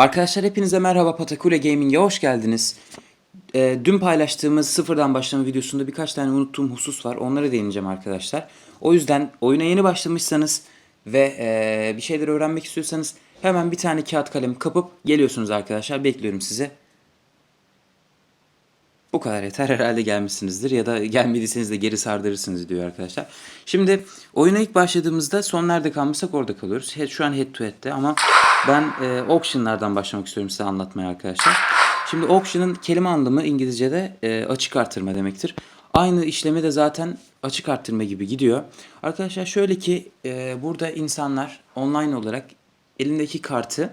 Arkadaşlar hepinize merhaba Patakule Gaming'e hoş geldiniz. Ee, dün paylaştığımız sıfırdan başlama videosunda birkaç tane unuttuğum husus var. Onlara değineceğim arkadaşlar. O yüzden oyuna yeni başlamışsanız ve ee, bir şeyler öğrenmek istiyorsanız hemen bir tane kağıt kalem kapıp geliyorsunuz arkadaşlar. Bekliyorum sizi. Bu kadar yeter herhalde gelmişsinizdir ya da gelmediyseniz de geri sardırırsınız diyor arkadaşlar. Şimdi oyuna ilk başladığımızda son nerede kalmışsak orada kalıyoruz. Şu an head to head'te ama ben e, auction'lardan başlamak istiyorum size anlatmaya arkadaşlar. Şimdi auction'ın kelime anlamı İngilizce'de e, açık artırma demektir. Aynı işlemi de zaten açık arttırma gibi gidiyor. Arkadaşlar şöyle ki e, burada insanlar online olarak elindeki kartı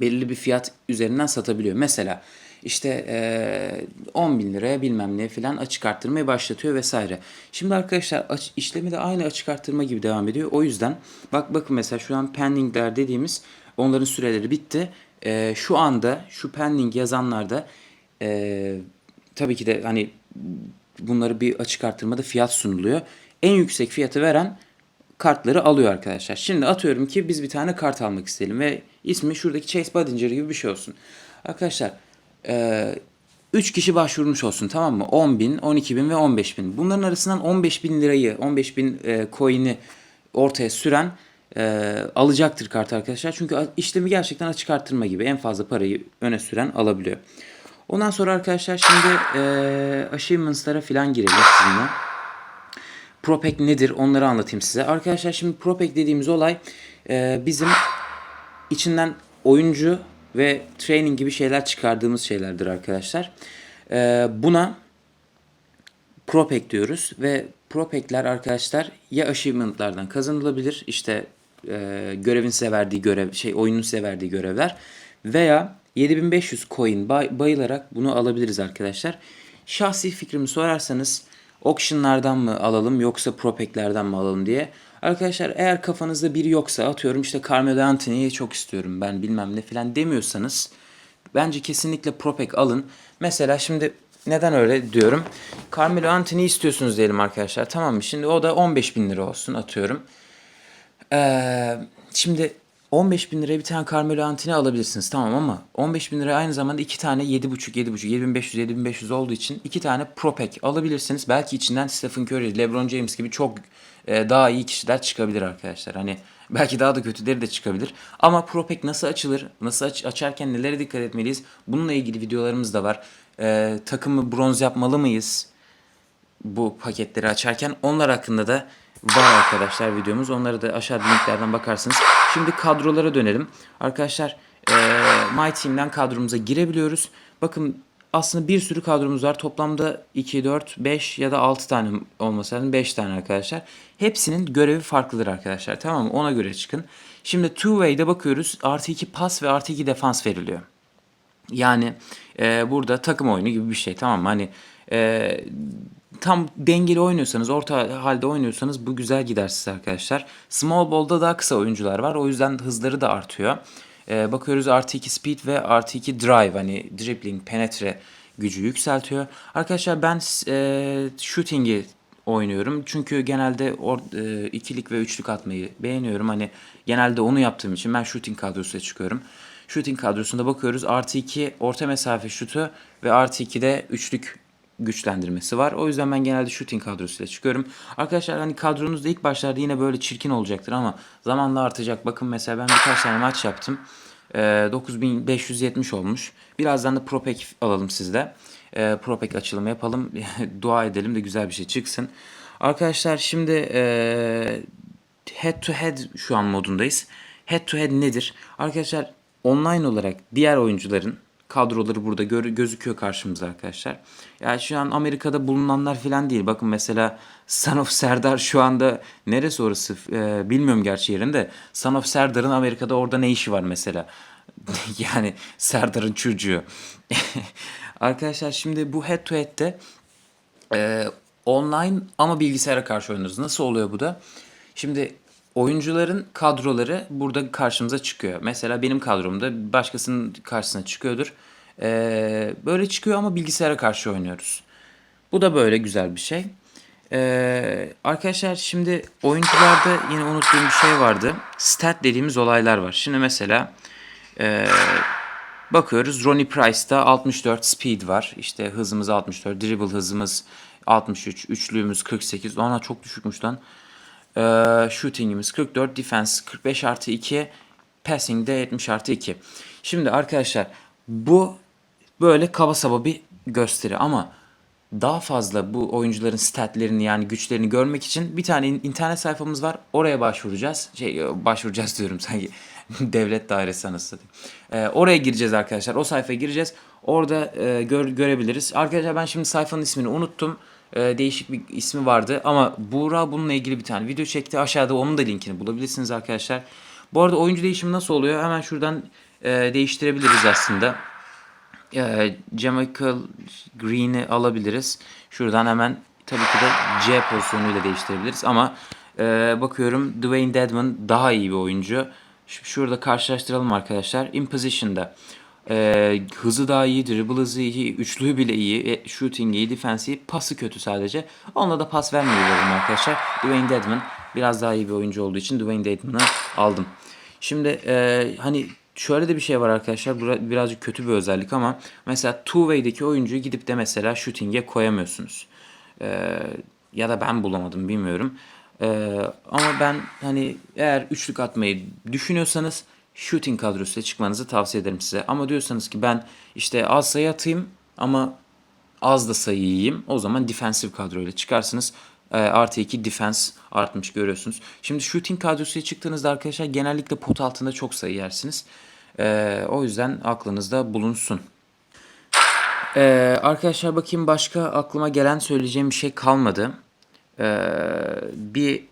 belirli bir fiyat üzerinden satabiliyor. Mesela işte eee 10 bin liraya bilmem ne filan açık arttırmayı başlatıyor vesaire. Şimdi arkadaşlar aç, işlemi de aynı açık arttırma gibi devam ediyor. O yüzden bak bakın mesela şu an pendingler dediğimiz onların süreleri bitti. Eee, şu anda şu pending yazanlarda eee, tabii ki de hani bunları bir açık arttırmada fiyat sunuluyor. En yüksek fiyatı veren kartları alıyor arkadaşlar. Şimdi atıyorum ki biz bir tane kart almak isteyelim ve ismi şuradaki Chase Badinger gibi bir şey olsun. Arkadaşlar 3 kişi başvurmuş olsun tamam mı? 10 bin, 12 bin ve 15 bin. Bunların arasından 15 bin lirayı, 15 bin e, coin'i ortaya süren e, alacaktır kart arkadaşlar. Çünkü işlemi gerçekten açık arttırma gibi en fazla parayı öne süren alabiliyor. Ondan sonra arkadaşlar şimdi e, achievements'lara falan girelim sizinle. Propek nedir onları anlatayım size. Arkadaşlar şimdi Propek dediğimiz olay e, bizim içinden oyuncu ve training gibi şeyler çıkardığımız şeylerdir arkadaşlar. E, buna Propek diyoruz ve Propek'ler arkadaşlar ya achievement'lardan kazanılabilir işte e, görevin size verdiği görev şey oyunun size verdiği görevler veya 7500 coin bay, bayılarak bunu alabiliriz arkadaşlar. Şahsi fikrimi sorarsanız auction'lardan mı alalım yoksa Propek'lerden mi alalım diye. Arkadaşlar eğer kafanızda biri yoksa atıyorum işte Carmelo Anthony'yi çok istiyorum ben bilmem ne falan demiyorsanız bence kesinlikle Propek alın. Mesela şimdi neden öyle diyorum? Carmelo Anthony istiyorsunuz diyelim arkadaşlar tamam mı? Şimdi o da 15 bin lira olsun atıyorum. Ee, şimdi 15 bin liraya bir tane Carmelo Anthony alabilirsiniz tamam ama 15 bin liraya aynı zamanda iki tane 7.5 7.5 7500 7500 olduğu için iki tane Pro Pack alabilirsiniz. Belki içinden Stephen Curry, LeBron James gibi çok e, daha iyi kişiler çıkabilir arkadaşlar. Hani belki daha da kötüleri de çıkabilir. Ama Pro Pack nasıl açılır? Nasıl aç- açarken nelere dikkat etmeliyiz? Bununla ilgili videolarımız da var. Ee, takımı bronz yapmalı mıyız? bu paketleri açarken onlar hakkında da var arkadaşlar videomuz. Onları da aşağıda linklerden bakarsınız. Şimdi kadrolara dönelim. Arkadaşlar eee My Team'den kadromuza girebiliyoruz. Bakın aslında bir sürü kadromuz var. Toplamda 2, 4, 5 ya da 6 tane olması lazım. 5 tane arkadaşlar. Hepsinin görevi farklıdır arkadaşlar. Tamam mı? Ona göre çıkın. Şimdi two way'de bakıyoruz. Artı 2 pas ve artı 2 defans veriliyor. Yani e, burada takım oyunu gibi bir şey tamam mı? Hani e, tam dengeli oynuyorsanız, orta halde oynuyorsanız bu güzel gider size arkadaşlar. Small ball'da daha kısa oyuncular var. O yüzden hızları da artıyor. E, bakıyoruz artı 2 speed ve artı 2 drive hani dribbling, penetre gücü yükseltiyor. Arkadaşlar ben e, shooting'i oynuyorum. Çünkü genelde or, e, ikilik ve üçlük atmayı beğeniyorum. Hani genelde onu yaptığım için ben shooting kadrosuyla çıkıyorum. Shooting kadrosunda bakıyoruz. Artı 2 orta mesafe şutu ve artı 2 de üçlük güçlendirmesi var. O yüzden ben genelde shooting kadrosuyla çıkıyorum. Arkadaşlar hani kadronuzda ilk başlarda yine böyle çirkin olacaktır ama zamanla artacak. Bakın mesela ben birkaç tane maç yaptım. Ee, 9570 olmuş. Birazdan da Propek alalım sizde. Ee, Propek açılımı yapalım. Dua edelim de güzel bir şey çıksın. Arkadaşlar şimdi ee, head to head şu an modundayız. Head to head nedir? Arkadaşlar online olarak diğer oyuncuların kadroları burada gör- gözüküyor karşımıza arkadaşlar. Yani şu an Amerika'da bulunanlar falan değil. Bakın mesela Son of Serdar şu anda neresi orası Ee, bilmiyorum gerçi yerinde. Son of Serdar'ın Amerika'da orada ne işi var mesela? yani Serdar'ın çocuğu. arkadaşlar şimdi bu head to head'te ee, online ama bilgisayara karşı oynuyoruz. Nasıl oluyor bu da? Şimdi oyuncuların kadroları burada karşımıza çıkıyor. Mesela benim kadromda başkasının karşısına çıkıyordur. Ee, böyle çıkıyor ama bilgisayara karşı oynuyoruz. Bu da böyle güzel bir şey. Ee, arkadaşlar şimdi oyuncularda yine unuttuğum bir şey vardı. Stat dediğimiz olaylar var. Şimdi mesela ee, Bakıyoruz Ronnie Price'da 64 speed var. İşte hızımız 64, dribble hızımız 63, üçlüğümüz 48. Ona çok düşükmüş lan. Ee, shooting'imiz 44, defense 45 artı 2, passing de 70 artı 2. Şimdi arkadaşlar bu böyle kaba saba bir gösteri ama daha fazla bu oyuncuların statlerini yani güçlerini görmek için bir tane in- internet sayfamız var. Oraya başvuracağız. Şey e, başvuracağız diyorum sanki devlet dairesi satayım. Ee, oraya gireceğiz arkadaşlar. O sayfaya gireceğiz. Orada e, gör- görebiliriz. Arkadaşlar ben şimdi sayfanın ismini unuttum. Ee, değişik bir ismi vardı ama Buğra bununla ilgili bir tane video çekti. Aşağıda onun da linkini bulabilirsiniz arkadaşlar. Bu arada oyuncu değişimi nasıl oluyor? Hemen şuradan e, değiştirebiliriz aslında e, Jamichael Green'i alabiliriz. Şuradan hemen tabii ki de C pozisyonuyla değiştirebiliriz ama e, bakıyorum Dwayne Dedman daha iyi bir oyuncu. Şurada karşılaştıralım arkadaşlar. In position'da e, hızı daha iyi, dribble hızı iyi, üçlüğü bile iyi, e, shooting iyi, defense iyi, pası kötü sadece. Onunla da pas vermiyor dedim arkadaşlar. Dwayne Dedman biraz daha iyi bir oyuncu olduğu için Dwayne Dedman'ı aldım. Şimdi e, hani şöyle de bir şey var arkadaşlar. Bura- birazcık kötü bir özellik ama mesela two-way'deki oyuncuyu gidip de mesela shooting'e koyamıyorsunuz. E, ya da ben bulamadım bilmiyorum. E, ama ben hani eğer üçlük atmayı düşünüyorsanız shooting kadrosuyla çıkmanızı tavsiye ederim size. Ama diyorsanız ki ben işte az sayı atayım ama az da sayı yiyeyim. O zaman defensive kadroyla çıkarsınız. E, artı 2 defense artmış görüyorsunuz. Şimdi shooting kadrosuyla çıktığınızda arkadaşlar genellikle pot altında çok sayı yersiniz. E, o yüzden aklınızda bulunsun. E, arkadaşlar bakayım başka aklıma gelen söyleyeceğim bir şey kalmadı. E, bir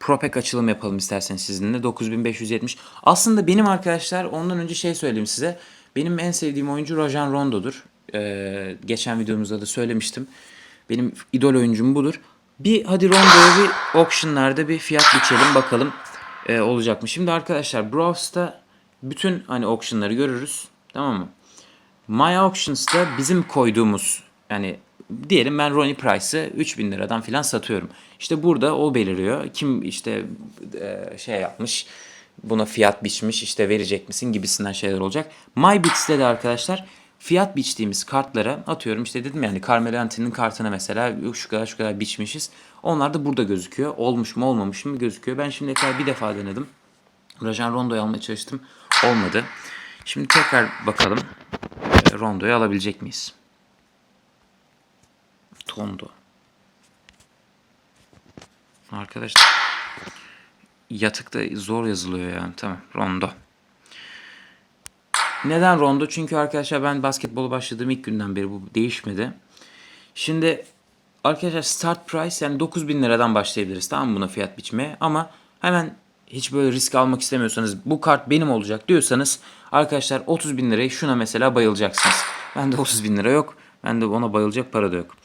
Propek açılım yapalım isterseniz sizinle. 9570. Aslında benim arkadaşlar ondan önce şey söyleyeyim size. Benim en sevdiğim oyuncu Rajan Rondo'dur. Ee, geçen videomuzda da söylemiştim. Benim idol oyuncum budur. Bir hadi Rondo'ya bir auctionlarda bir fiyat biçelim bakalım e, olacak mı. Şimdi arkadaşlar Browse'da bütün hani auctionları görürüz. Tamam mı? My Auctions'ta bizim koyduğumuz yani diyelim ben Ronnie Price'ı 3000 liradan filan satıyorum. İşte burada o beliriyor. Kim işte e, şey yapmış buna fiyat biçmiş işte verecek misin gibisinden şeyler olacak. MyBits'te de arkadaşlar fiyat biçtiğimiz kartlara atıyorum işte dedim yani Carmelo Anthony'nin kartına mesela şu kadar şu kadar biçmişiz. Onlar da burada gözüküyor. Olmuş mu olmamış mı gözüküyor. Ben şimdiye kadar bir defa denedim. Rajan Rondo'yu almaya çalıştım. Olmadı. Şimdi tekrar bakalım. e, Rondo'yu alabilecek miyiz? Tondo. Arkadaşlar yatıkta zor yazılıyor yani. Tamam. Rondo. Neden Rondo? Çünkü arkadaşlar ben basketbolu başladığım ilk günden beri bu değişmedi. Şimdi arkadaşlar start price yani 9000 liradan başlayabiliriz tamam buna fiyat biçmeye ama hemen hiç böyle risk almak istemiyorsanız bu kart benim olacak diyorsanız arkadaşlar 30 bin lirayı şuna mesela bayılacaksınız. Bende 30 bin lira yok. Bende ona bayılacak para da yok.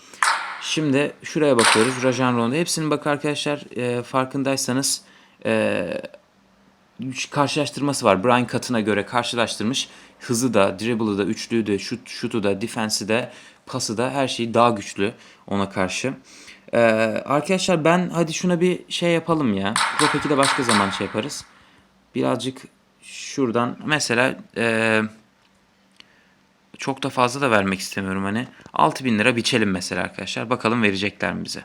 Şimdi şuraya bakıyoruz. Rajan Rondo. Hepsinin bak arkadaşlar e, farkındaysanız e, karşılaştırması var. Brian Cutton'a göre karşılaştırmış. Hızı da, dribble'ı da, üçlüğü de, şut, şutu da, defensi de, pası da her şeyi daha güçlü ona karşı. Ee, arkadaşlar ben hadi şuna bir şey yapalım ya. Propek'i de başka zaman şey yaparız. Birazcık şuradan mesela eee çok da fazla da vermek istemiyorum hani. 6000 lira biçelim mesela arkadaşlar. Bakalım verecekler mi bize.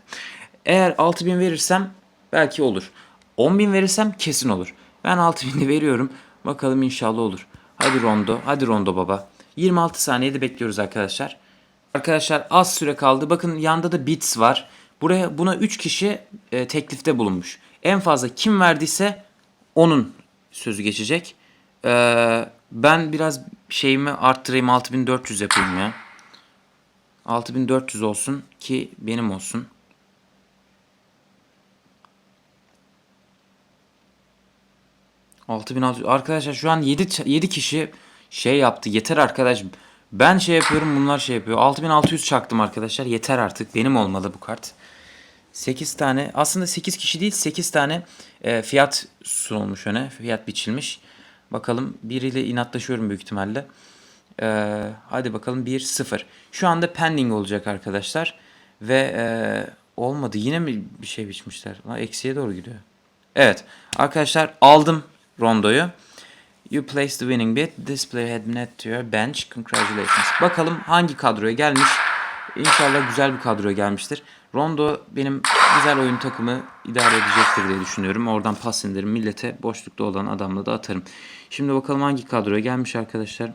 Eğer 6000 verirsem belki olur. 10.000 verirsem kesin olur. Ben 6000'i veriyorum. Bakalım inşallah olur. Hadi Rondo. Hadi Rondo baba. 26 saniyede bekliyoruz arkadaşlar. Arkadaşlar az süre kaldı. Bakın yanda da bits var. Buraya buna 3 kişi e, teklifte bulunmuş. En fazla kim verdiyse onun sözü geçecek. Ee, ben biraz şeyimi arttırayım 6400 yapayım ya. 6400 olsun ki benim olsun. Altı bin altı. Arkadaşlar şu an 7, 7 kişi şey yaptı. Yeter arkadaş. Ben şey yapıyorum bunlar şey yapıyor. 6600 çaktım arkadaşlar. Yeter artık. Benim olmalı bu kart. 8 tane aslında 8 kişi değil 8 tane e, fiyat sunulmuş öne. Fiyat biçilmiş. Bakalım biriyle inatlaşıyorum büyük ihtimalle. E, hadi bakalım 1-0. Şu anda pending olacak arkadaşlar. Ve e, olmadı. Yine mi bir şey biçmişler? Eksiye doğru gidiyor. Evet. Arkadaşlar aldım rondoyu. You placed the winning bid. This player had net to your bench. Congratulations. Bakalım hangi kadroya gelmiş. İnşallah güzel bir kadroya gelmiştir. Rondo benim güzel oyun takımı idare edecektir diye düşünüyorum. Oradan pas indiririm. Millete boşlukta olan adamla da atarım. Şimdi bakalım hangi kadroya gelmiş arkadaşlar.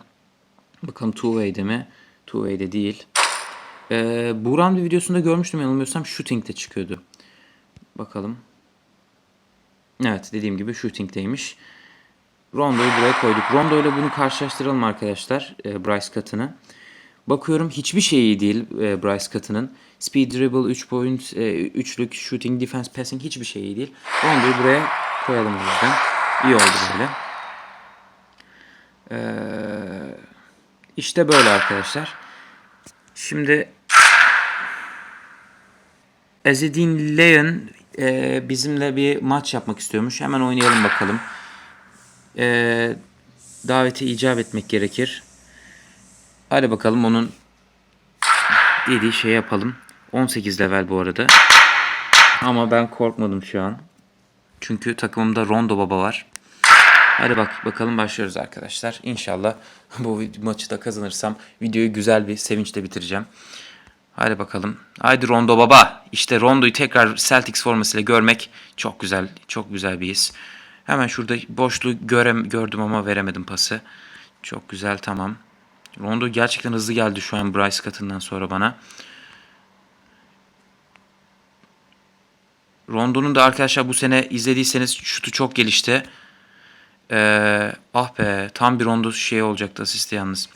Bakalım two way'de mi? Two way'de değil. Ee, Buğra'nın bir videosunda görmüştüm yanılmıyorsam shooting'de çıkıyordu. Bakalım. Evet dediğim gibi shooting'deymiş. Rondo'yu buraya koyduk. Rondo ile bunu karşılaştıralım arkadaşlar. E, Bryce Cutton'ı. Bakıyorum hiçbir şey iyi değil e, Bryce Cutton'ın. Speed dribble, 3 point, e, üçlük, shooting, defense, passing hiçbir şey iyi değil. Rondo'yu buraya koyalım o yüzden. İyi oldu böyle. Ee, işte böyle arkadaşlar. Şimdi Ezedin Leon e, bizimle bir maç yapmak istiyormuş. Hemen oynayalım bakalım. E, davete icap etmek gerekir. Hadi bakalım onun dediği şey yapalım. 18 level bu arada. Ama ben korkmadım şu an. Çünkü takımımda Rondo Baba var. Hadi bak bakalım başlıyoruz arkadaşlar. İnşallah bu maçı da kazanırsam videoyu güzel bir sevinçle bitireceğim. Hadi bakalım. Haydi Rondo baba. İşte Rondo'yu tekrar Celtics formasıyla görmek çok güzel. Çok güzel bir his. Hemen şurada boşluğu görem gördüm ama veremedim pası. Çok güzel tamam. Rondo gerçekten hızlı geldi şu an Bryce Cutton'dan sonra bana. Rondo'nun da arkadaşlar bu sene izlediyseniz şutu çok gelişti. Ee, ah be tam bir Rondo şey olacaktı asisti yalnız.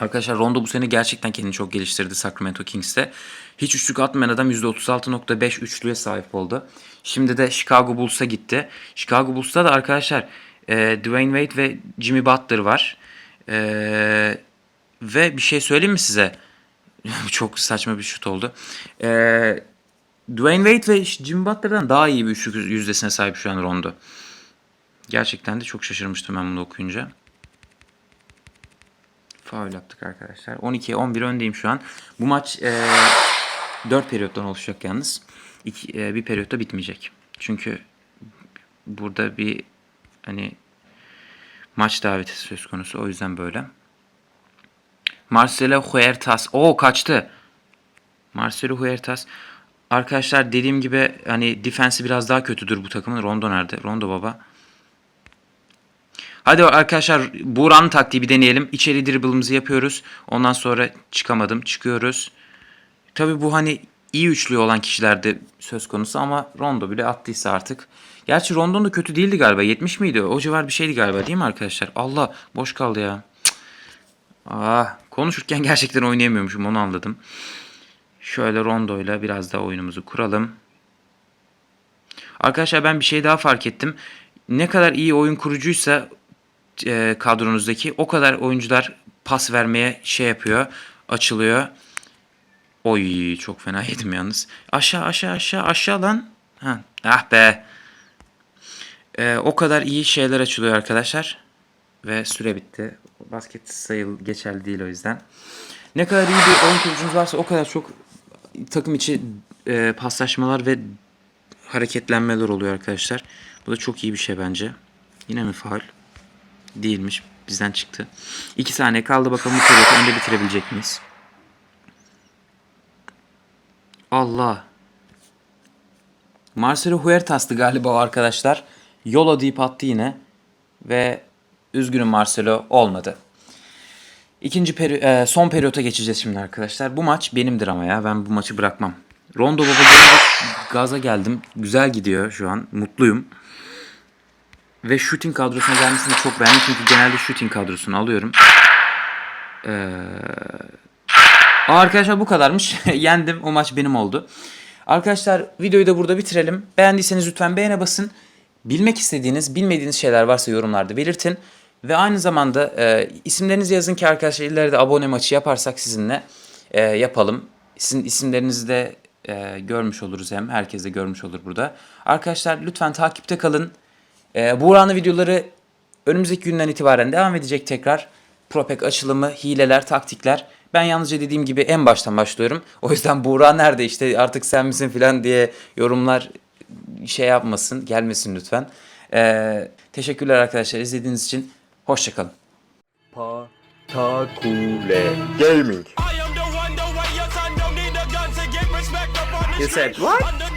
Arkadaşlar Rondo bu sene gerçekten kendini çok geliştirdi Sacramento Kings'te. Hiç üçlük atmayan adam %36.5 üçlüğe sahip oldu. Şimdi de Chicago Bulls'a gitti. Chicago Bulls'ta da arkadaşlar e, Dwayne Wade ve Jimmy Butler var. E, ve bir şey söyleyeyim mi size? çok saçma bir şut oldu. E, Dwayne Wade ve Jimmy Butler'dan daha iyi bir üçlük yüzdesine sahip şu an Rondo. Gerçekten de çok şaşırmıştım ben bunu okuyunca. Faul yaptık arkadaşlar. 12'ye 11 öndeyim şu an. Bu maç e, 4 periyottan oluşacak yalnız. İki, e, bir periyotta bitmeyecek. Çünkü burada bir hani maç daveti söz konusu. O yüzden böyle. Marcelo Huertas. O kaçtı. Marcelo Huertas. Arkadaşlar dediğim gibi hani defensi biraz daha kötüdür bu takımın. Rondo nerede? Rondo baba. Hadi arkadaşlar Buğra'nın taktiği bir deneyelim. İçeri dribble'ımızı yapıyoruz. Ondan sonra çıkamadım. Çıkıyoruz. Tabi bu hani iyi üçlü olan kişilerde söz konusu ama Rondo bile attıysa artık. Gerçi Rondo'nun da kötü değildi galiba. 70 miydi? O civar bir şeydi galiba değil mi arkadaşlar? Allah boş kaldı ya. Cık. Ah, konuşurken gerçekten oynayamıyormuşum onu anladım. Şöyle Rondo ile biraz daha oyunumuzu kuralım. Arkadaşlar ben bir şey daha fark ettim. Ne kadar iyi oyun kurucuysa e, kadronuzdaki o kadar oyuncular pas vermeye şey yapıyor, açılıyor. Oy çok fena yedim yalnız. Aşağı aşağı aşağı aşağı lan. Ha, ah be. E, o kadar iyi şeyler açılıyor arkadaşlar. Ve süre bitti. Basket sayıl geçerli değil o yüzden. Ne kadar iyi bir oyun kurucunuz varsa o kadar çok takım içi e, paslaşmalar ve hareketlenmeler oluyor arkadaşlar. Bu da çok iyi bir şey bence. Yine mi faul? Değilmiş. Bizden çıktı. 2 saniye kaldı bakalım bu periyotu önde bitirebilecek miyiz? Allah. Marcelo Huertas'tı galiba o arkadaşlar. Yola deyip attı yine. Ve üzgünüm Marcelo olmadı. İkinci peri e, son periyota geçeceğiz şimdi arkadaşlar. Bu maç benimdir ama ya. Ben bu maçı bırakmam. Rondo baba gaza geldim. Güzel gidiyor şu an. Mutluyum. Ve shooting kadrosuna gelmesini çok beğendim. Çünkü genelde shooting kadrosunu alıyorum. Ee... Arkadaşlar bu kadarmış. Yendim. O maç benim oldu. Arkadaşlar videoyu da burada bitirelim. Beğendiyseniz lütfen beğene basın. Bilmek istediğiniz, bilmediğiniz şeyler varsa yorumlarda belirtin. Ve aynı zamanda e, isimlerinizi yazın ki arkadaşlar ileride abone maçı yaparsak sizinle e, yapalım. Sizin isimlerinizi de e, görmüş oluruz hem. Herkes de görmüş olur burada. Arkadaşlar lütfen takipte kalın. E, Buğra'nın videoları önümüzdeki günden itibaren devam edecek tekrar. Propek açılımı, hileler, taktikler. Ben yalnızca dediğim gibi en baştan başlıyorum. O yüzden Buğra nerede işte artık sen misin falan diye yorumlar şey yapmasın, gelmesin lütfen. E, teşekkürler arkadaşlar izlediğiniz için. Hoşçakalın. Patakule Gaming. You said what?